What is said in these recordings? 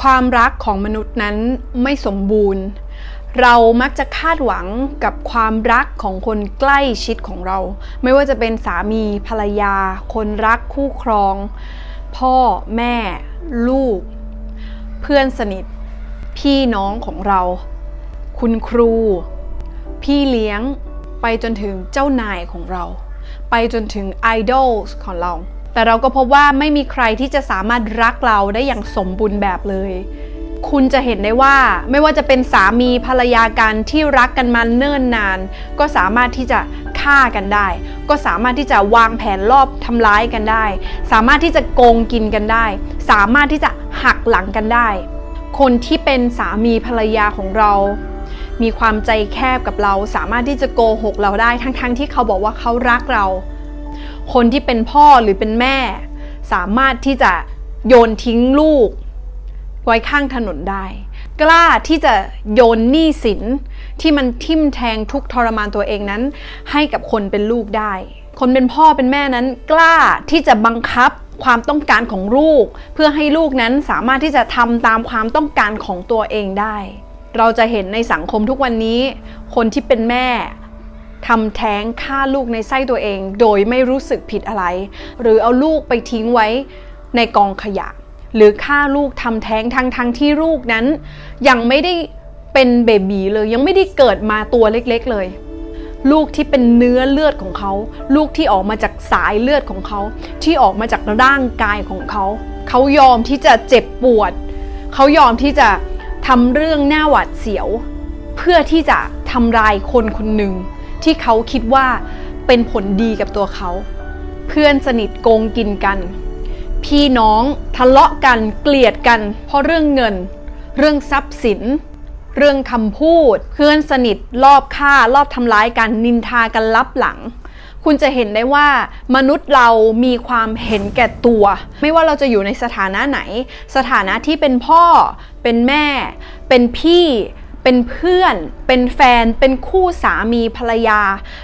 ความรักของมนุษย์นั้นไม่สมบูรณ์ เรามักจะคาดหวังกับความรักของคนใกล้ชิดของเรา ไม่ว่าจะเป็นสามีภรรยา คนรักคู่ครอง พ่อแม่ ลูก เพื่อนสนิท พี่น้องของเรา คุณครู พี่เลี้ยง ไปจนถึงเจ้านายของเรา ไปจนถึงไอดอลของเรา แต่เราก็พบว่าไม่มีใครที่จะสามารถรักเราได้อย่างสมบูรณ์แบบเลย คุณจะเห็นได้ว่าไม่ว่าจะเป็นสามีภรรยากันที่รักกันมาเนิ่นนาน ก็สามารถที่จะฆ่ากันได้ ก็สามารถที่จะวางแผนรอบทำร้ายกันได้ สามารถที่จะโกงกินกันได้ สามารถที่จะหักหลังกันได้ คนที่เป็นสามีภรรยาของเรามีความใจแคบกับเรา สามารถที่จะโกหกเราได้ทั้งๆทที่เขาบอกว่าเขารักเรา คนที่เป็นพ่อหรือเป็นแม่ สามารถที่จะโยนทิ้งลูก ไว้ข้างถนนได้ กล้าที่จะโยนหนี้สินที่มันทิ่มแทงทุกทรมานตัวเองนั้น ให้กับคนเป็นลูกได้ คนเป็นพ่อเป็นแม่นั้น กล้าที่จะบังคับความต้องการของลูก เพื่อให้ลูกนั้นสามารถที่จะทำตามความต้องการของตัวเองได้ เราจะเห็นในสังคมทุกวันนี้ คนที่เป็นแม่ ทำแท้งฆ่าลูกในไส้ตัวเอง โดยไม่รู้สึกผิดอะไร หรือเอาลูกไปทิ้งไว้ในกองขยะ หรือฆ่าลูกทำแท้งทั้งทั้งที่ลูกนั้น ยังไม่ได้เป็นเบบีเลยยังไม่ได้เกิดมาตัวเล็กๆเลย ลูกที่เป็นเนื้อเลือดของเขา ลูกที่ออกมาจากสายเลือดของเขา ที่ออกมาจากร่างกายของเขา เขายอมที่จะเจ็บปวด เขายอมที่จะทำเรื่องหน้าหวาดเสียว เพื่อที่จะทำลายคนคนหนึ่ง ที่เขาคิดว่าเป็นผลดีกับตัวเขา เพื่อนสนิทโกงกินกัน พี่น้องทะเลาะกันเกลียดกัน เพราะเรื่องเงิน เรื่องทรัพย์สิน เรื่องคำพูด เพื่อนสนิทรอบฆ่ารอบทำร้ายกันนินทากันลับหลังคุณจะเห็นได้ว่ามนุษย์เรามีความเห็นแก่ตัว ไม่ว่าเราจะอยู่ในสถานะไหน สถานะที่เป็นพ่อ เป็นแม่ เป็นพี่ เป็นเพื่อน เป็นแฟน เป็นคู่สามีภรรยา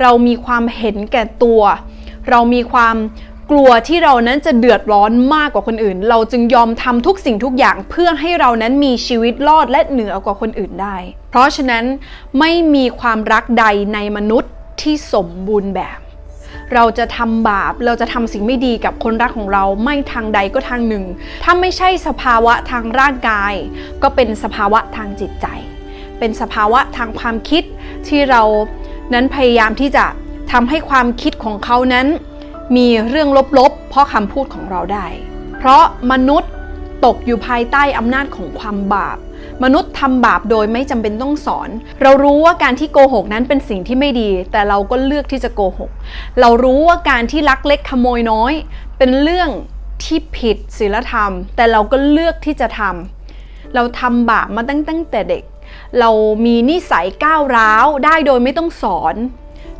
เรามีความเห็นแก่ตัว เรามีความกลัวที่เรานั้นจะเดือดร้อนมากกว่าคนอื่น เราจึงยอมทำทุกสิ่งทุกอย่างเพื่อให้เรานั้นมีชีวิตรอดและเหนือกว่าคนอื่นได้ เพราะฉะนั้นไม่มีความรักใดในมนุษย์ที่สมบูรณ์แบบ เราจะทำบาป เราจะทำสิ่งไม่ดีกับคนรักของเราไม่ทางใดก็ทางหนึ่ง ถ้าไม่ใช่สภาวะทางร่างกาย ก็เป็นสภาวะทางจิตใจ เป็นสภาวะทางความคิดที่เรานั้นพยายามที่จะทำให้ความคิดของเขานั้น มีเรื่องลบๆ เพราะคำพูดของเราได้ เพราะมนุษย์ตกอยู่ภายใต้อำนาจของความบาป มนุษย์ทำบาปโดยไม่จำเป็นต้องสอน เรารู้ว่าการที่โกหกนั้นเป็นสิ่งที่ไม่ดี แต่เราก็เลือกที่จะโกหก เรารู้ว่าการที่ลักเล็กขโมยน้อย เป็นเรื่องที่ผิดศีลธรรม แต่เราก็เลือกที่จะทำเราทำบาปมาตั้งตั้งแต่เด็ก เรามีนิสัยก้าวร้าวได้โดยไม่ต้องสอน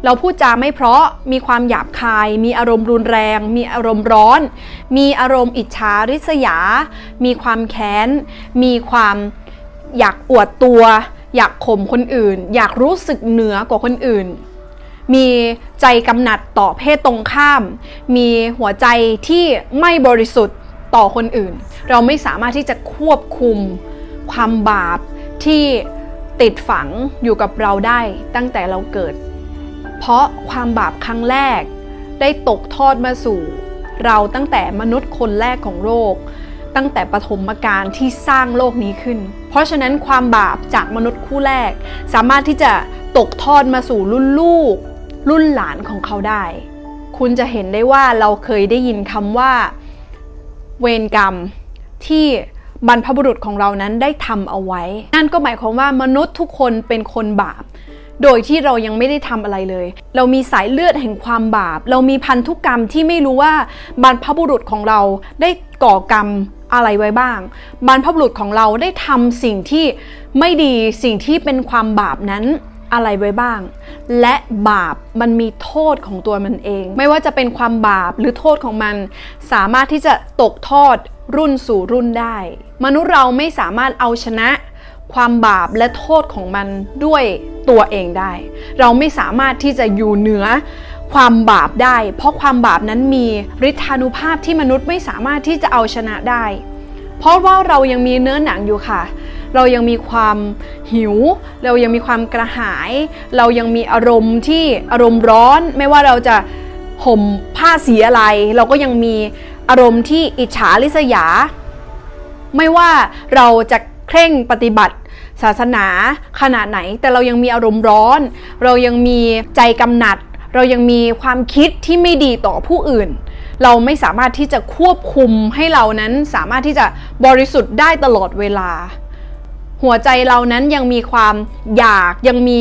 เราพูดจาไม่เพราะมีความหยาบคาย มีอารมณ์รุนแรง มีอารมณ์ร้อน มีอารมณ์อิจฉาริษยา มีความแค้น มีความอยากอวดตัว อยากข่มคนอื่น อยากรู้สึกเหนือกว่าคนอื่น มีใจกำหนัดต่อเพศตรงข้าม มีหัวใจที่ไม่บริสุทธิ์ต่อคนอื่น เราไม่สามารถที่จะควบคุมความบาป ที่ติดฝังอยู่กับเราได้ตั้งแต่เราเกิด เพราะความบาปครั้งแรกได้ตกทอดมาสู่ เราตั้งแต่มนุษย์คนแรกของโลก ตั้งแต่ปฐมกาลที่สร้างโลกนี้ขึ้น เพราะฉะนั้นความบาปจากมนุษย์คู่แรก สามารถที่จะตกทอดมาสู่รุ่นลูก รุ่นหลานของเขาได้ คุณจะเห็นได้ว่าเราเคยได้ยินคำว่า เวรกรรมที่ บรรพบุรุษของเรานั้นได้ทำเอาไว้ นั่นก็หมายความว่ามนุษย์ทุกคนเป็นคนบาป โดยที่เรายังไม่ได้ทำอะไรเลย เรามีสายเลือดแห่งความบาป เรามีพันธุกรรมที่ไม่รู้ว่าบรรพบุรุษของเราได้ก่อกรรมอะไรไว้บ้าง บรรพบุรุษของเราได้ทำสิ่งที่ไม่ดี สิ่งที่เป็นความบาปนั้นอะไรไว้บ้าง และบาปมันมีโทษของตัวมันเอง ไม่ว่าจะเป็นความบาปหรือโทษของมัน สามารถที่จะตกทอด รุ่นสู่รุ่นได้ มนุษย์เราไม่สามารถเอาชนะ ความบาปและโทษของมันด้วยตัวเองได้ เราไม่สามารถที่จะอยู่เหนือความบาปได้ เพราะความบาปนั้นมีฤทธานุภาพที่มนุษย์ไม่สามารถที่จะเอาชนะได้ เพเพราะว่าเรายังมีเนื้อหนังอยู่ค่ะ เรายังมีความหิว เรายังมีความกระหาย เรายังมีอารมณ์ที่อารมณ์ร้อน ไม่ว่าเราจะห่มผ้าสีอะไร เราก็ยังมี อารมณ์ที่อิจฉาริษยา ไม่ว่าเราจะเคร่งปฏิบัติศาสนาขนาดไหน แต่เรายังมีอารมณ์ร้อน เรายังมีใจกำหนัด เรายังมีความคิดที่ไม่ดีต่อผู้อื่น เราไม่สามารถที่จะควบคุมให้เรานั้นสามารถที่จะบริสุทธิ์ได้ตลอดเวลา หัวใจเรานั้นยังมีความอยากยังมี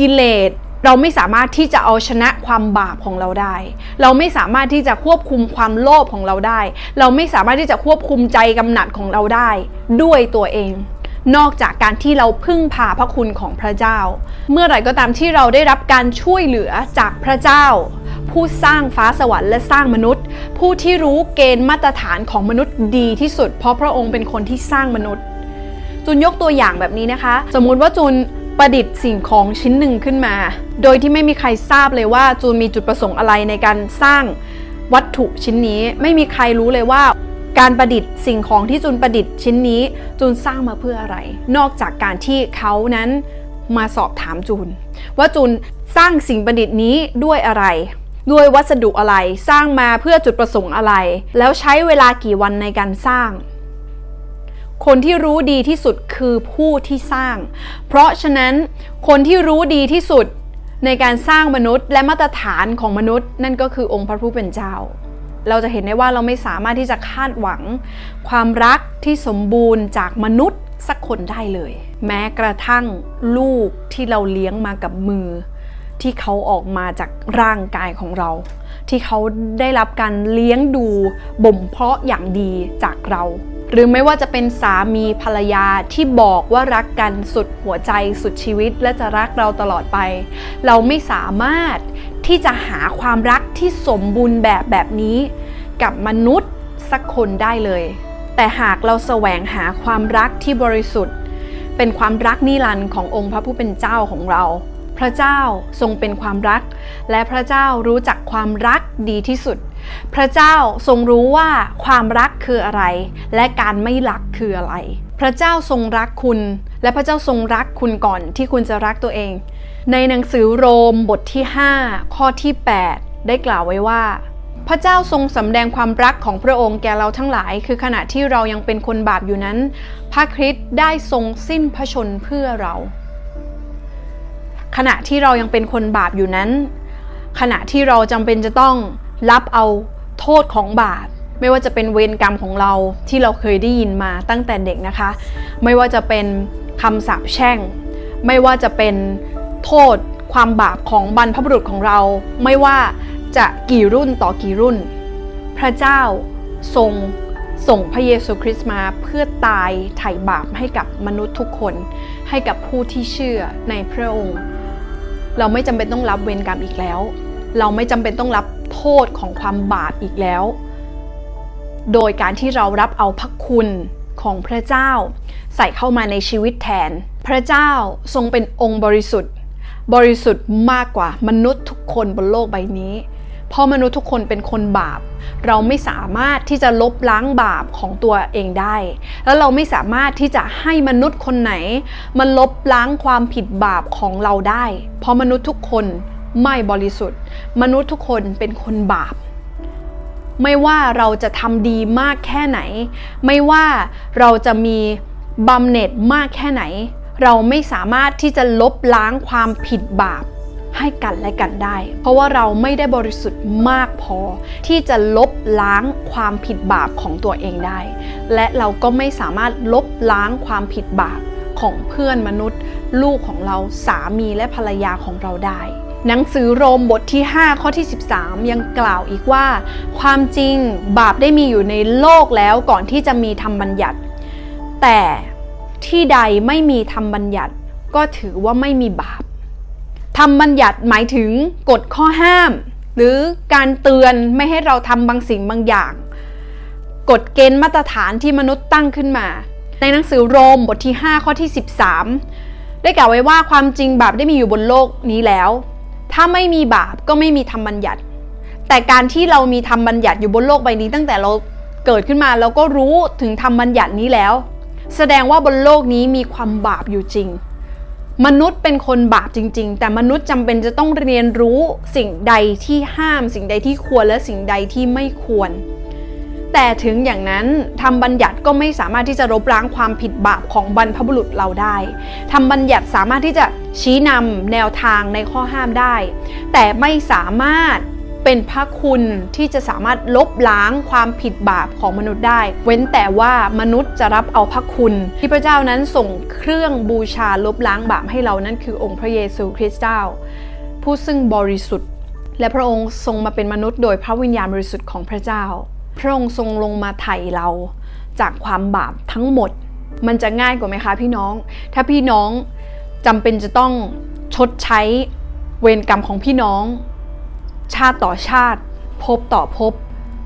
กิเลส เราไม่สามารถที่จะเอาชนะความบาปของเราได้ เราไม่สามารถที่จะควบคุมความโลภของเราได้ เราไม่สามารถที่จะควบคุมใจกำหนัดของเราได้ ด้วยตัวเอง นอกจากการที่เราพึ่งพาพระคุณของพระเจ้า เมื่อไหร่ก็ตามที่เราได้รับการช่วยเหลือจากพระเจ้า ผู้สร้างฟ้าสวรรค์และสร้างมนุษย์ ผู้ที่รู้เกณฑ์มาตรฐานของมนุษย์ดีที่สุด เพราะพระองค์เป็นคนที่สร้างมนุษย์จูนยกตัวอย่างแบบนี้นะคะ สมมุติว่าจูน ประดิษฐ์สิ่งของชิ้นหนึ่งขึ้นมา โดยที่ไม่มีใครทราบเลยว่าจูนมีจุดประสงค์อะไรในการสร้างวัตถุชิ้นนี้ ไม่มีใครรู้เลยว่า การประดิษฐ์สิ่งของที่จูนประดิษฐ์ชิ้นนี้ จูนสร้างมาเพื่ออะไร นอกจากการที่เขานั้นมาสอบถามจูน ว่าจูนสร้างสิ่งประดิษฐ์นี้ด้วยอะไรด้วยวัสดุอะไรสร้างมาเพื่อจุดประสงค์อะไร แล้วใช้เวลากี่วันในการสร้าง คนที่รู้ดีที่สุดคือผู้ที่สร้าง เพราะฉะนั้นคนที่รู้ดีที่สุดในการสร้างมนุษย์และมาตรฐานของมนุษย์ นั่นก็คือองค์พระผู้เป็นเจ้า เราจะเห็นได้ว่าเราไม่สามารถที่จะคาดหวัง ความรักที่สมบูรณ์จากมนุษย์สักคนได้เลย แม้กระทั่งลูกที่เราเลี้ยงมากับมือ ที่เขาออกมาจากร่างกายของเรา ที่เขาได้รับการเลี้ยงดูบ่มเพาะอย่างดีจากเรา หรือไม่ว่าจะเป็นสามีภรรยาที่บอกว่ารักกันสุดหัวใจสุดชีวิตและจะรักเราตลอดไป เราไม่สามารถที่จะหาความรักที่สมบูรณ์แบบแบบนี้ กับมนุษย์สักคนได้เลย แต่หากเราแสวงหาความรักที่บริสุทธิ์ เป็นความรักนิรันดร์ขององค์พระผู้เป็นเจ้าของเรา พระเจ้าทรงเป็นความรัก และพระเจ้ารู้จักความรักดีที่สุด พระเจ้าทรงรู้ว่าความรักคืออะไร และการไม่รักคืออะไร พระเจ้าทรงรักคุณ และพระเจ้าทรงรักคุณก่อนที่คุณจะรักตัวเอง ในหนังสือโรมบทที่ 5 ข้อที่ 8 ได้กล่าวไว้ว่า พระเจ้าทรงสำแดงความรักของพระองค์แก่เราทั้งหลาย คือขณะที่เรายังเป็นคนบาปอยู่นั้น พระคริสต์ได้ทรงสิ้นพระชนเพื่อเรา ขณะที่เรายังเป็นคนบาปอยู่นั้น ขณะที่เราจำเป็นจะต้อง รับเอาโทษของบาปไม่ว่าจะเป็นเวรกรรมของเราที่เราเคยได้ยินมาตั้งแต่เด็กนะคะ ไม่ว่าจะเป็นคำสาปแช่ง ไม่ว่าจะเป็นโทษความบาปของบรรพบุรุษของเรา ไม่ว่าจะกี่รุ่นต่อกี่รุ่น พระเจ้าทรงส่งพระเยซูคริสต์มาเพื่อตายไถ่บาปให้กับมนุษย์ทุกคน ให้กับผู้ที่เชื่อในพระองค์ เราไม่จำเป็นต้องรับเวรกรรมอีกแล้ว เราไม่จำเป็นต้องรับโทษของความบาปอีกแล้ว โดยการที่เรารับเอาพระคุณของพระเจ้า ใส่เข้ามาในชีวิตแทน พระเจ้าทรงเป็นองค์บริสุทธิ์ บริสุทธิ์มากกว่ามนุษย์ทุกคนบนโลกใบนี้ เพราะมนุษย์ทุกคนเป็นคนบาป เราไม่สามารถที่จะลบล้างบาปของตัวเองได้ แล้วเราไม่สามารถที่จะให้มนุษย์คนไหน มันลบล้างความผิดบาปของเราได้ เพราะมนุษย์ทุกคน ไม่บริสุทธิ์ มนุษย์ทุกคนเป็นคนบาป ไม่ว่าเราจะทำดีมากแค่ไหน ไม่ว่าเราจะมีบำเหน็จมากแค่ไหน เราไม่สามารถที่จะลบล้างความผิดบาปให้กันและกันได้ เพราะว่าเราไม่ได้บริสุทธิ์มากพอ ที่จะลบล้างความผิดบาปของตัวเองได้ และเราก็ไม่สามารถลบล้างความผิดบาปของเพื่อนมนุษย์ ลูกของเราสามีและภรรยาของเราได้ หนังสือโรมบทที่ 5 ข้อที่ 13 ยังกล่าวอีกว่า ความจริงบาปได้มีอยู่ในโลกแล้วก่อนที่จะมีธรรมบัญญัติ แต่ที่ใดไม่มีธรรมบัญญัติก็ถือว่าไม่มีบาป ธรรมบัญญัติหมายถึงกฎข้อห้าม หรือการเตือนไม่ให้เราทำบางสิ่งบางอย่าง กฎเกณฑ์มาตรฐานที่มนุษย์ตั้งขึ้นมา ในหนังสือโรมบทที่ 5 ข้อที่ 13 ได้กล่าวไว้ว่าความจริงบาปได้มีอยู่บนโลกนี้แล้ว ถ้าไม่มีบาปก็ไม่มีธรรมบัญญัติ แต่การที่เรามีธรรมบัญญัติอยู่บนโลกใบนี้ ตั้งแต่เราเกิดขึ้นมาเราก็รู้ถึงธรรมบัญญัตินี้แล้ว แสดงว่าบนโลกนี้มีความบาปอยู่จริง มนุษย์เป็นคนบาปจริง ๆ แต่มนุษย์จำเป็นจะต้องเรียนรู้สิ่งใดที่ห้าม สิ่งใดที่ควรและสิ่งใดที่ไม่ควร แต่ถึงอย่างนั้นทำบัญญัติก็ไม่สามารถที่จะลบล้างความผิดบาปของบรรพบุรุษเราได้ทำบัญญัติสามารถที่จะชี้นำแนวทางในข้อห้ามได้ แต่ไม่สามารถเป็นพระคุณที่จะสามารถลบล้างความผิดบาปของมนุษย์ได้ เว้นแต่ว่ามนุษย์จะรับเอาพระคุณ ที่พระเจ้านั้นส่งเครื่องบูชาลบล้างบาปให้เรานั่นคือองค์พระเยซูคริสต์เจ้า ผู้ซึ่งบริสุทธิ์ และพระองค์ทรงมาเป็นมนุษย์โดยพระวิญญาณบริสุทธิ์ของพระเจ้า พระองค์ทรงลงมาไถ่เราจากความบาปทั้งหมด มันจะง่ายกว่าไหมคะพี่น้อง ถ้าพี่น้องจำเป็นจะต้องชดใช้เวรกรรมของพี่น้อง ชาติต่อชาติ พบต่อพบ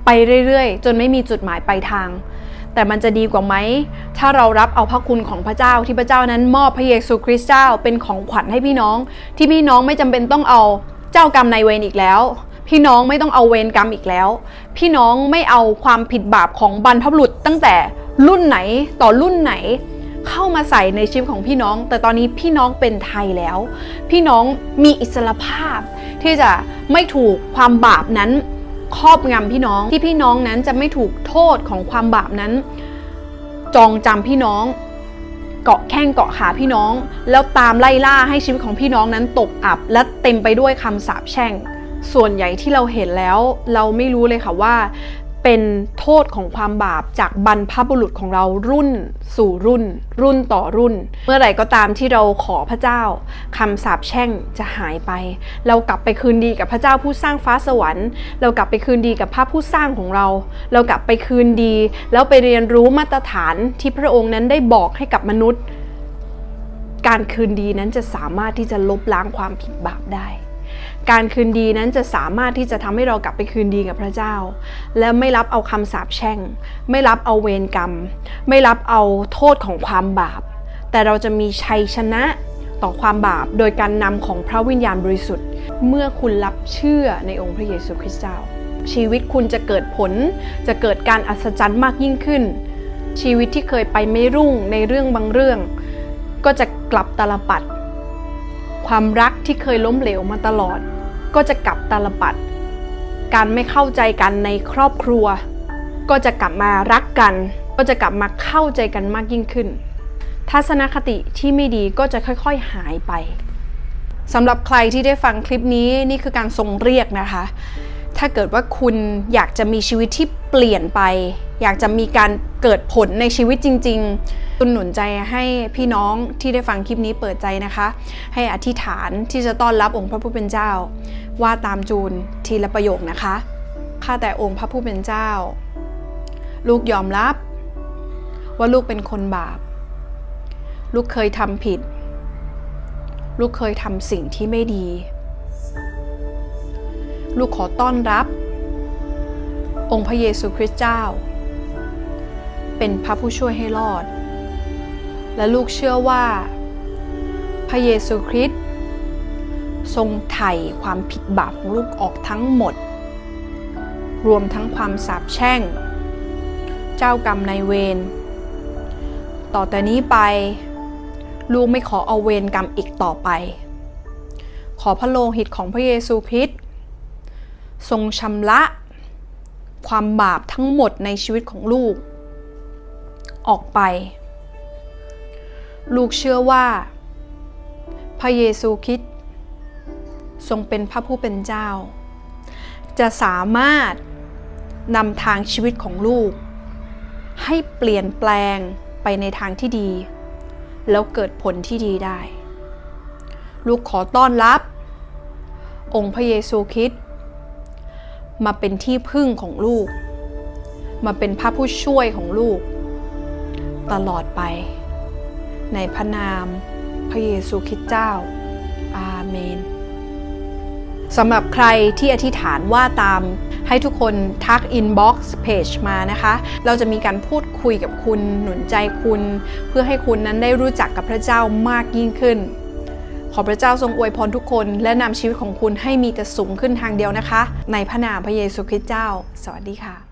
ไปเรื่อยๆ จนไม่มีจุดหมายปลายทาง แต่มันจะดีกว่าไหม ถ้าเรารับเอาพระคุณของพระเจ้าที่พระเจ้านั้นมอบพระเยซูคริสต์เจ้าเป็นของขวัญให้พี่น้อง ที่พี่น้องไม่จำเป็นต้องเอาเจ้ากรรมนายเวรอีกแล้ว พี่น้องไม่ต้องเอาเวรกรรมอีกแล้ว พี่น้องไม่เอาความผิดบาปของบรรพบุรุษตั้งแต่รุ่นไหนต่อรุ่นไหน เข้ามาใส่ในชีวิตของพี่น้อง แต่ตอนนี้พี่น้องเป็นไทยแล้ว พี่น้องมีอิสรภาพ ที่จะไม่ถูกความบาปนั้นครอบงำพี่น้องที่พี่น้องนั้นจะไม่ถูกโทษของความบาปนั้น จองจำพี่น้องเกาะแข้งเกาะขาพี่น้อง แล้วตามไล่ล่าให้ชีวิตของพี่น้องนั้นตกอับ และเต็มไปด้วยคำสาปแช่ง ส่วนใหญ่ที่เราเห็นแล้ว เราไม่รู้เลยค่ะว่า เป็นโทษของความบาปจากบรรพบุรุษของเรารุ่น สู่รุ่น รุ่นต่อรุ่น เมื่อไหร่ก็ตามที่เราขอพระเจ้าคำสาปแช่งจะหายไป เรากลับไปคืนดีกับพระเจ้าผู้สร้างฟ้าสวรรค์ เรากลับไปคืนดีกับพระผู้สร้างของเรา เรากลับไปคืนดี แล้วไปเรียนรู้มาตรฐานที่พระองค์นั้นได้บอกให้กับมนุษย์ การคืนดีนั้นจะสามารถที่จะลบล้างความผิดบาปได้ การคืนดีนั้นจะสามารถที่จะทำให้เรากลับไปคืนดีกับพระเจ้า และไม่รับเอาคำสาปแช่ง ไม่รับเอาเวรกรรม ไม่รับเอาโทษของความบาป แต่เราจะมีชัยชนะต่อความบาปโดยการนำของพระวิญญาณบริสุทธิ์ เมื่อคุณรับเชื่อในองค์พระเยซูคริสต์เจ้า ชีวิตคุณจะเกิดผล จะเกิดการอัศจรรย์มากยิ่งขึ้น ชีวิตที่เคยไปไม่รุ่งในเรื่องบางเรื่อง ก็จะกลับตาลปัด ความรักที่เคยล้มเหลวมาตลอด ก็จะกลับตาลปัด การไม่เข้าใจกันในครอบครัว ก็จะกลับมารักกัน ก็จะกลับมาเข้าใจกันมากยิ่งขึ้น ทัศนคติที่ไม่ดีก็จะค่อยๆหายไปสำหรับใครที่ได้ฟังคลิปนี้นี่คือการทรงเรียกนะคะ ถ้าเกิดว่าคุณอยากจะมีชีวิตที่เปลี่ยนไป อยากจะมีการเกิดผลในชีวิตจริงๆคุณหนุนใจให้พี่น้องที่ได้ฟังคลิปนี้เปิดใจนะคะ ให้อธิษฐานที่จะต้อนรับองค์พระผู้เป็นเจ้า ว่าตามจูนทีละประโยคนะคะ ข้าแต่องค์พระผู้เป็นเจ้า ลูกยอมรับ ว่าลูกเป็นคนบาป ลูกเคยทำผิด ลูกเคยทำสิ่งที่ไม่ดี ลูกขอต้อนรับ องค์พระเยซูคริสต์เจ้า เป็นพระผู้ช่วยให้รอด และลูกเชื่อว่า พระเยซูคริสต์ทรงไถ่ความผิดบาปของลูกออกทั้งหมด รวมทั้งความสาปแช่ง เจ้ากรรมนายเวร ต่อแต่นี้ไป ลูกไม่ขอเอาเวรกรรมอีกต่อไป ขอพระโลหิตของพระเยซูคริสต์ ทรงชำระ ความบาปทั้งหมดในชีวิตของลูก ออกไป ลูกเชื่อว่า พระเยซูคริสต์ทรงเป็นพระผู้เป็นเจ้า จะสามารถนำทางชีวิตของลูก ให้เปลี่ยนแปลงไปในทางที่ดี แล้วเกิดผลที่ดีได้ ลูกขอต้อนรับ องค์พระเยซูคริสต์ มาเป็นที่พึ่งของลูก มาเป็นพระผู้ช่วยของลูก ตลอดไป ในพระนามพระเยซูคริสต์เจ้า อาเมนสำหรับใครที่อธิษฐานว่าตามให้ทุกคนทักอินบ็อกซ์เพจมานะคะ เราจะมีการพูดคุยกับคุณหนุนใจคุณ เพื่อให้คุณนั้นได้รู้จักกับพระเจ้ามากยิ่งขึ้น พระเจ้าทรงอวยพรทุกคน และนำชีวิตของคุณให้มีแต่สูงขึ้นทางเดียวนะคะ ในพระนามพระเยซูคริสต์เจ้า สวัสดีค่ะ